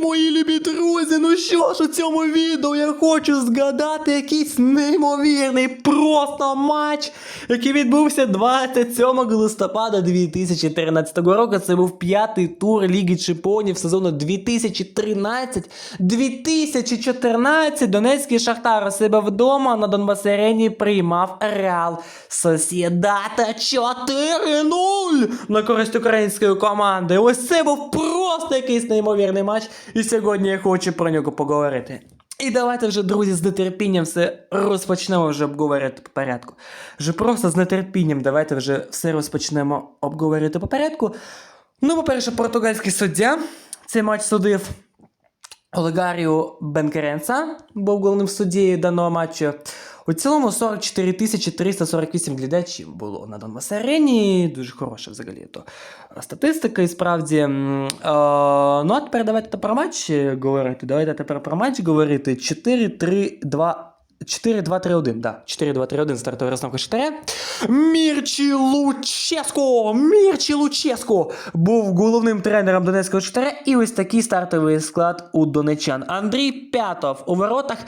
мої що ж у цьому відео я хочу згадати якийсь неймовірний просто матч, який відбувся 27 листопада 2013 року. Це був п'ятий тур Ліги Чемпіонів сезону 2013-2014. Донецький Шахтар у себе вдома на Донбас-арені приймав Реал Сосєдата 4-0 на користь української команди. Ось це був просто якийсь неймовірний матч. І сьогодні я хочу про нього поговорити. І давайте вже, друзі, з нетерпінням все розпочнемо вже обговорити по порядку. Вже просто з нетерпінням давайте вже все розпочнемо обговорити по порядку. Ну, по-перше, португальський суддя цей матч судив. Олегарію Бенкеренца був головним суддєю даного матчу. У цілому 44 348 глядачів було на Донбас арені. Дуже хороша взагалі то статистика, і справді. Е, ну а тепер давайте про матч говорити. Давайте тепер про матч говорити. 4-3-2. 4-2-3-1, да. 4-2-3-1 стартова розстановка Шахтаря. Мірчі Луческо! Мірчі Луческо був головним тренером Донецького Шахтаря. І ось такий стартовий склад у донечан. Андрій П'ятов у воротах.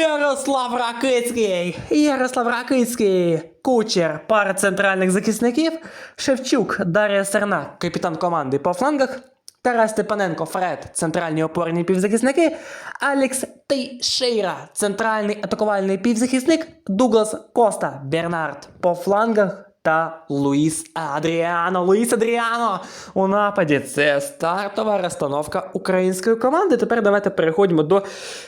Ярослав Ракицький! Ярослав Ракицький! Кучер, пара центральних захисників. Шевчук, Дар'я Серна, капітан команди по флангах. Тарас Степаненко, Фред, центральні опорні півзахисники, Алекс Тейшейра, центральний атакувальний півзахисник, Дуглас Коста, Бернард по флангах та Луїс Адріано. Луїс Адріано у нападі. Це стартова розстановка української команди. Тепер давайте переходимо до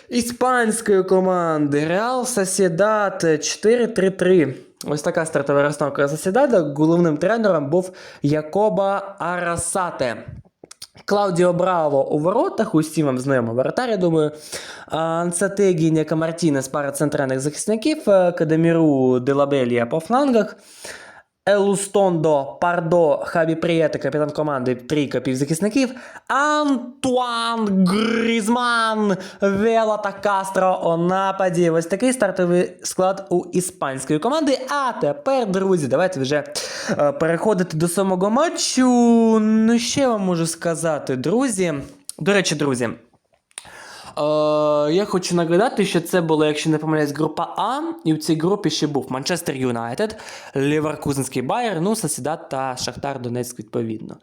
іспанської команди. Реал Сосєдат 4-3-3. Ось така стартова розстановка Сосєдада. Головним тренером був Якоба Арасате. Клаудіо Браво у воротах, усім вам знайомо воротар, я думаю. Ансатегі Няка Мартінес, пара центральних захисників, е, Кадеміру Делабелія по флангах. Елустондо, Пардо, Хабі Прієте, капітан команди, трійка півзахисників. Антуан Грізман, Вела та Кастро у нападі. Ось такий стартовий склад у іспанської команди. А тепер, друзі, давайте вже переходити до самого матчу. Ну, що я вам можу сказати, друзі. До речі, друзі. Е, я хочу нагадати, що це була, якщо не помиляюсь, група А, і в цій групі ще був Манчестер Юнайтед, Ліверкузенський Байер, ну, Сосідат та Шахтар Донецьк, відповідно.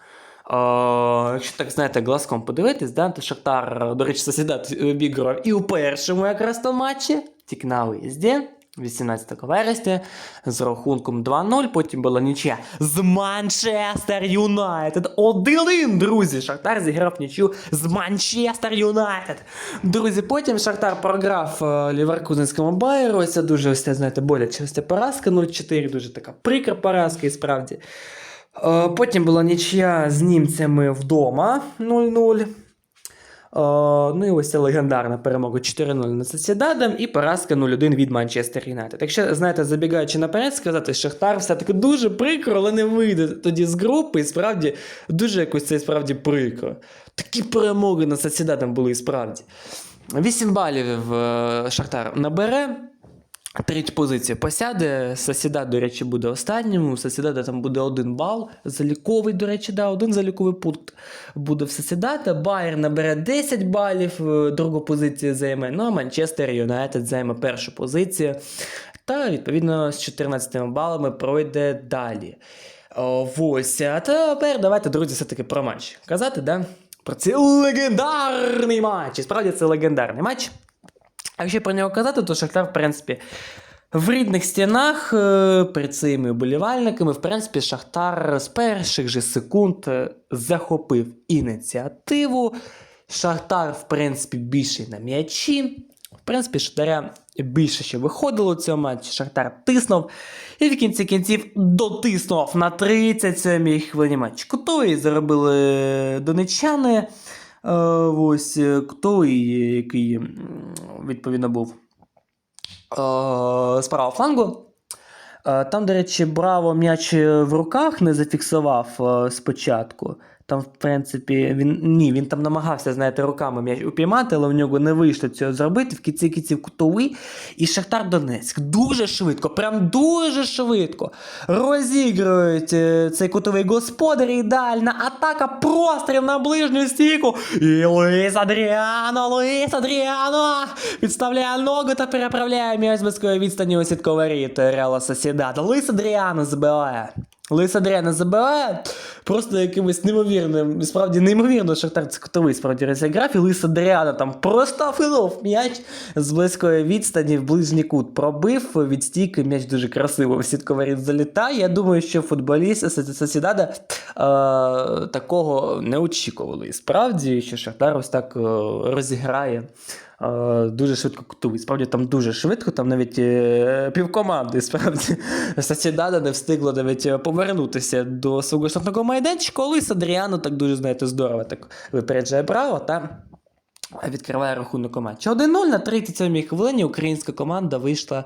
Е, якщо так знаєте, глазком подивитись, да, то Шахтар, до речі, Сосідат обіграв і у першому якраз то матчі, тільки на виїзді. 18 вересня з рахунком 2-0. Потім була нічия з Манчестер Юнайтед. 1-1, друзі. Шахтар зіграв нічю з Манчестер Юнайтед. Друзі, потім Шахтар програв е, Ліверкузенському Байеру. Це дуже ось знаєте, боляче. Ось ця поразка 0-4, дуже така прикра поразка, і справді. Е, Потім була нічия з німцями вдома 0-0. Е, ну і ось ця легендарна перемога 4-0 над Сосідадом і поразка 0-1 від Манчестер Юнайтед. Якщо, знаєте, забігаючи наперед, сказати, що Шахтар все-таки дуже прикро, але не вийде тоді з групи, і справді дуже якось це справді прикро. Такі перемоги над Сосідадом були і справді. 8 балів е, Шахтар набере. Третю позицію посяде. Сосідат, до речі, буде останнім. У там буде один бал. Заліковий, до речі, да, один заліковий пункт буде в Сосідата. Байер набере 10 балів, е, другу позицію займе. Ну а Манчестер Юнайтед займе першу позицію. Та, відповідно, з 14 балами пройде далі. О, ось. А тепер давайте, друзі, все-таки про матч. Казати, да? Про цей легендарний матч. І справді це легендарний матч. А якщо про нього казати, то Шахтар, в принципі, в рідних стінах е, перед своїми вболівальниками, в принципі, Шахтар з перших же секунд е, захопив ініціативу. Шахтар, в принципі, більше на м'ячі. В принципі, Шахтаря більше ще виходило у цьому матчі. Шахтар тиснув і в кінці кінців дотиснув на 37-й хвилині матч. Кутовий заробили донечани. Е, Ось е, який м, відповідно був е, з правого флангу. Е, Там, до речі, Браво м'яч в руках не зафіксував е, спочатку. Там, в принципі, він ні, він там намагався, знаєте, руками м'яч упіймати, але в нього не вийшло цього зробити. В кінці кінців кутовий. І Шахтар Донецьк дуже швидко, прям дуже швидко розігрують е, цей кутовий господар. Ідеальна атака, простріл на ближню стійку. І Луїс Адріано, Луїс Адріано підставляє ногу та переправляє м'яч з близької відстані у сітковий рід Реала Сосідада. Луїс Адріано забиває. Луїс Адріано забиває просто якимось неймовірним, справді неймовірно, Шахтар це котовий справді розіграв, і Луїс Адріано там просто вхилив м'яч з близької відстані в ближній кут. Пробив від стійки, м'яч дуже красиво в сітковий рід залітає. Я думаю, що футболіст Сос- Сосідада е, такого не очікували. Справді, що Шахтар ось так е, розіграє. Дуже швидко кутують. Справді там дуже швидко, там навіть е, півкоманди справді Сасідада не встигло навіть е, повернутися до свого штрафного майданчика, коли Адріано так дуже, знаєте, здорово так випереджає право та відкриває рахунок у матчі. 1-0 на 37-й хвилині українська команда вийшла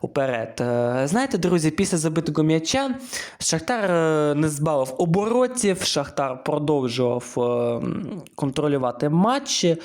уперед. Е, Знаєте, друзі, після забитого м'яча Шахтар е, не збавив оборотів, Шахтар продовжував е, контролювати матчі.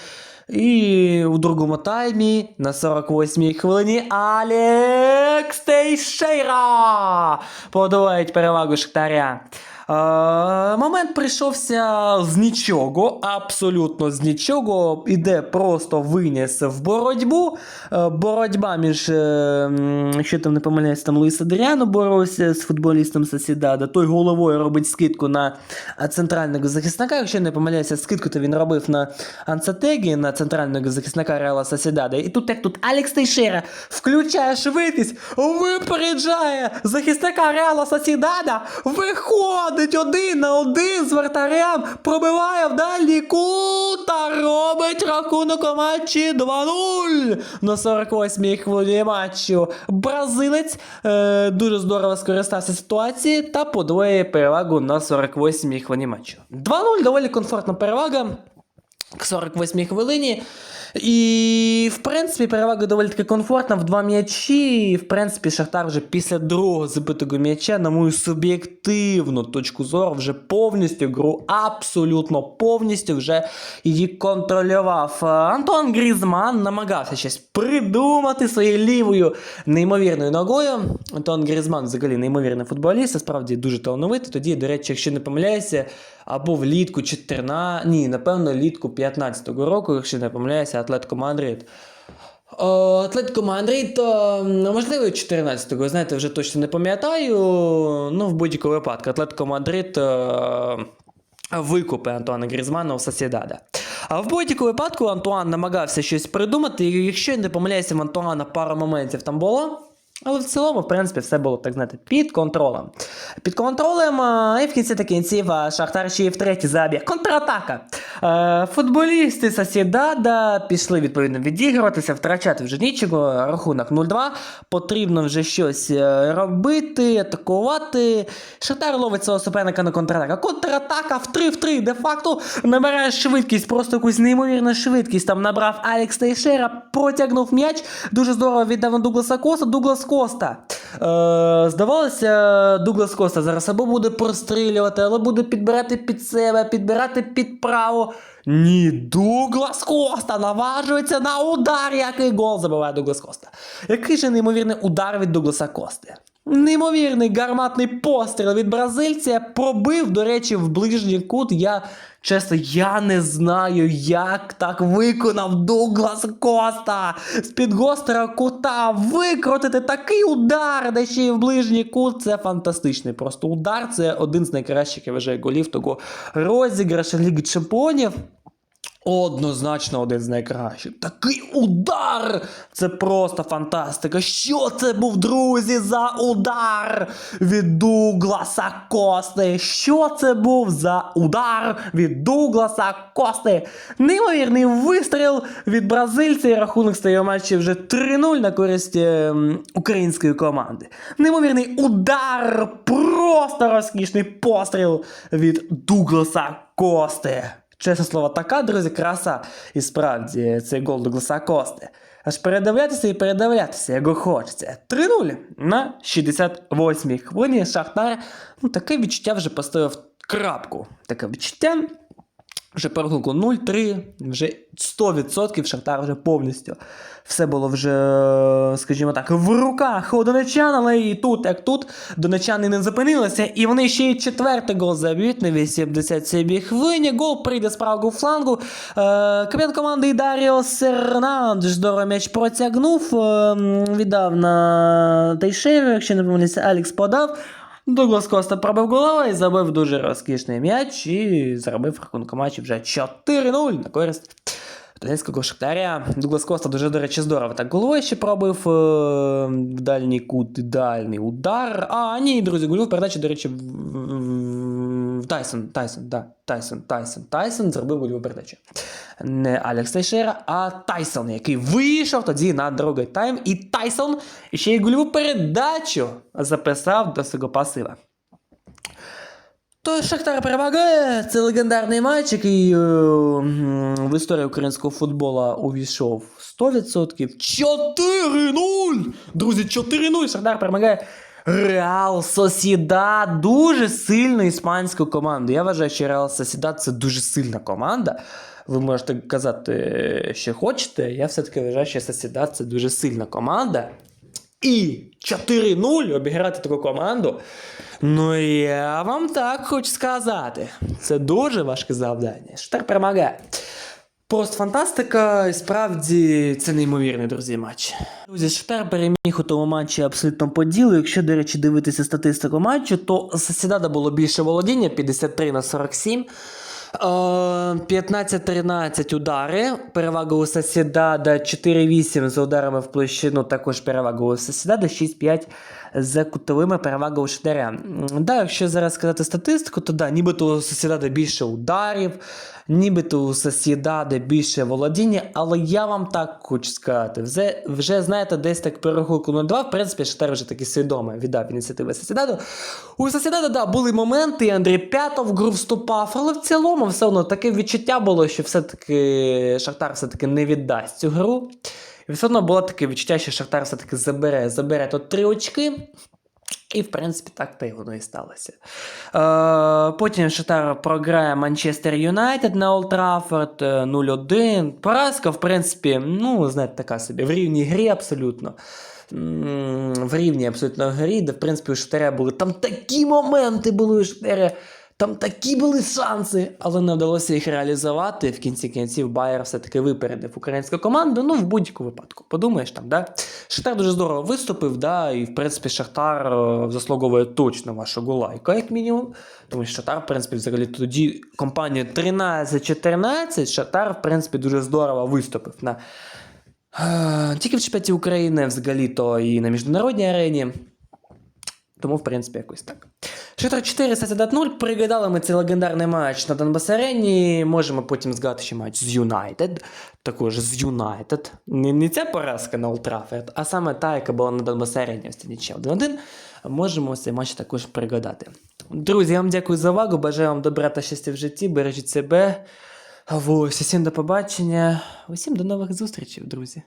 І у другому таймі на 48-й хвилині Алекс Тейшейра подолають перевагу Шахтаря. Момент прийшовся з нічого, абсолютно з нічого. Іде просто виніс в боротьбу. Е, боротьба між, е, якщо там не помиляюсь, там Луїс Адріано боровся з футболістом Сосідада. Той головою робить скидку на е, центрального захисника. Якщо не помиляюся, скидку то він робив на Анцатегі, на центрального захисника Реала Сосідада. І тут як тут Алекс Тейшера включає швидкість, випереджає захисника Реала Сосідада, виходить один на один з вратарем, пробиває в дальній кут та робить рахунок у матчі 2-0 на 48-й хвилині матчу. Бразилець е, дуже здорово скористався ситуацією та подвоює перевагу на 48-й хвилині матчу. 2-0 доволі комфортна перевага к 48-й хвилині. І, в принципі, перевага доволі таки комфортна в два м'ячі. І, в принципі, Шахтар вже після другого забитого м'яча, на мою суб'єктивну точку зору, вже повністю гру, абсолютно повністю вже її контролював. Е, Антон Грізман намагався щось придумати своєю лівою неймовірною ногою. Антон Грізман взагалі неймовірний футболіст, справді дуже талановитий. Тоді, до речі, якщо не помиляюся, або влітку 14, ні, напевно, влітку 15-го року, якщо не помиляюся, Атлетико Мадрид. Атлетико Мадрид, ну, можливо, 14-го, знаєте, вже точно не пам'ятаю. Ну, в будь-якому випадку, Атлетико Мадрид е, викупи Антуана Грізмана у Сосідада. А в будь-якому випадку Антуан намагався щось придумати, і якщо я не помиляюся, в Антуана пара моментів там було. Але в цілому, в принципі, все було так знаєте, під контролем. Під контролем, а, і в кінці та кінців а, Шахтар ще й втретє забіг. Контратака. Е, Футболісти Сосідада пішли відповідно відігруватися, втрачати вже нічого. Рахунок 0-2. Потрібно вже щось е, робити, атакувати. Шахтар ловить свого суперника на контратака. Контратака в 3 в 3. Де-факто набирає швидкість, просто якусь неймовірну швидкість. Там набрав Алекс Тейшера, протягнув м'яч. Дуже здорово віддав на Дугласа Коста. Дуглас Коста. Е, здавалося, Дуглас Коста зараз або буде прострілювати, або буде підбирати під себе, підбирати під право. Ні, Дуглас Коста наважується на удар, який гол забиває Дуглас Коста. Який же неймовірний удар від Дугласа Кости. Неймовірний гарматний постріл від бразильця пробив, до речі, в ближній кут. Я чесно, я не знаю, як так виконав Дуглас Коста. З-під гострого кута викрутити такий удар, де ще й в ближній кут. Це фантастичний просто удар. Це один з найкращих, я голів того розіграшу Ліги Чемпіонів. Однозначно один з найкращих. Такий удар! Це просто фантастика. Що це був, друзі, за удар від Дугласа Кости? Що це був за удар від Дугласа Кости? Неймовірний вистріл від бразильця і рахунок стає матчі вже 3-0 на користь ем, української команди. Неймовірний удар, просто розкішний постріл від Дугласа Кости. Чесне слово, така, друзі, краса. І справді, цей гол Дугласа Кости. Аж передивлятися і передивлятися, як хочеться. 3-0 на 68-й хвилині Шахтар. Ну, таке відчуття вже поставив крапку. Таке відчуття. Вже по рахунку 0-3, вже 100% Шахтар вже повністю. Все було вже, скажімо так, в руках у донечан, але і тут, як тут, донечани не зупинилися, і вони ще й четвертий гол заб'ють на 87 хвилині. Гол прийде з правого флангу. Е, капітан команди Даріо Сернандж здорово м'яч протягнув, е, віддав на Тейшеру, якщо не помиляюся, Алекс подав. Дуглас Коста пробив голова, і забив дуже розкішний м'яч і заробив рахунку матчі вже 4-0 на користь Донецького Шахтаря. Дуглас Коста дуже, до речі, здорово так головою ще пробив е, в дальній кут, ідеальний удар. А, ні, друзі, гольову передачу, до речі, в Тайсон, Тайсон, да, Тайсон, Тайсон, Тайсон зробив гольову передачу. Не Алекс Тейшера, а Тайсон, який вийшов тоді на другий тайм. І Тайсон ще й гольову передачу записав до свого пасива. То Шахтар перемагає. Це легендарний матч, який е, в історію українського футболу увійшов 100%. 4-0! Друзі, 4-0! Шахтар перемагає. Реал Сосіда дуже сильну іспанську команду. Я вважаю, що Реал Сосідад це дуже сильна команда. Ви можете казати, що хочете. Я все-таки вважаю, що Сосідад це дуже сильна команда. І 4-0 обіграти таку команду. Ну я вам так хочу сказати. Це дуже важке завдання. Шахтар перемагає. Просто фантастика, і справді це неймовірний, друзі, матч. Друзі, Шахтар переміг у тому матчі абсолютно по ділу. Якщо, до речі, дивитися статистику матчу, то Сосідада було більше володіння 53 на 47. Е, 15-13 удари. Перевага у Сосідада 4-8 за ударами в площину, також перевага у Сосідада 6-5 за кутовими перевага у Шахтаря. Да, якщо зараз сказати статистику, то да, нібито у Сосідада більше ударів, нібито у Сосідада більше володіння, але я вам так хочу сказати, вже, вже знаєте, десь так по рахунку 0-2, в принципі, Шахтар вже таки свідомо віддав ініціативи Сосідаду. У Сосідада, да, були моменти, і Андрій П'ятов гру вступав, але в цілому все одно таке відчуття було, що все-таки Шахтар все-таки не віддасть цю гру. І все одно було таке відчуття, що Шахтар все-таки забере, забере тут три очки. І, в принципі, так то й воно і сталося. Е, потім Шахтар програє Манчестер Юнайтед на Олд Траффорд е, 0-1. Поразка, в принципі, ну, знаєте, така собі, в рівній грі абсолютно. В рівні абсолютно грі, де, в принципі, у Шахтаря були там такі моменти були у Шахтаря. Там такі були шанси, але не вдалося їх реалізувати. В кінці кінців Байер все-таки випередив українську команду. Ну, в будь-якому випадку. Подумаєш там, да? Шахтар дуже здорово виступив, да, і в принципі Шахтар е, заслуговує точно вашого лайка, як мінімум. Тому що Шахтар, в принципі, взагалі тоді компанія 13-14. Шахтар, в принципі, дуже здорово виступив на е, тільки в чемпіонаті України, взагалі, то і на міжнародній арені. Тому, в принципі, якось так. Шахтар 4, Сосідат 0. Пригадали ми цей легендарний матч на Донбас Арені. Можемо потім згадати ще матч з Юнайтед. Також з Юнайтед. Не, не ця поразка на Ултраферд, а саме та, яка була на Донбас Арені. Ось це нічия 1-1. Можемо цей матч також пригадати. Друзі, я вам дякую за увагу. Бажаю вам добра та щастя в житті. Бережіть себе. Ось, усім до побачення. Усім до нових зустрічей, друзі.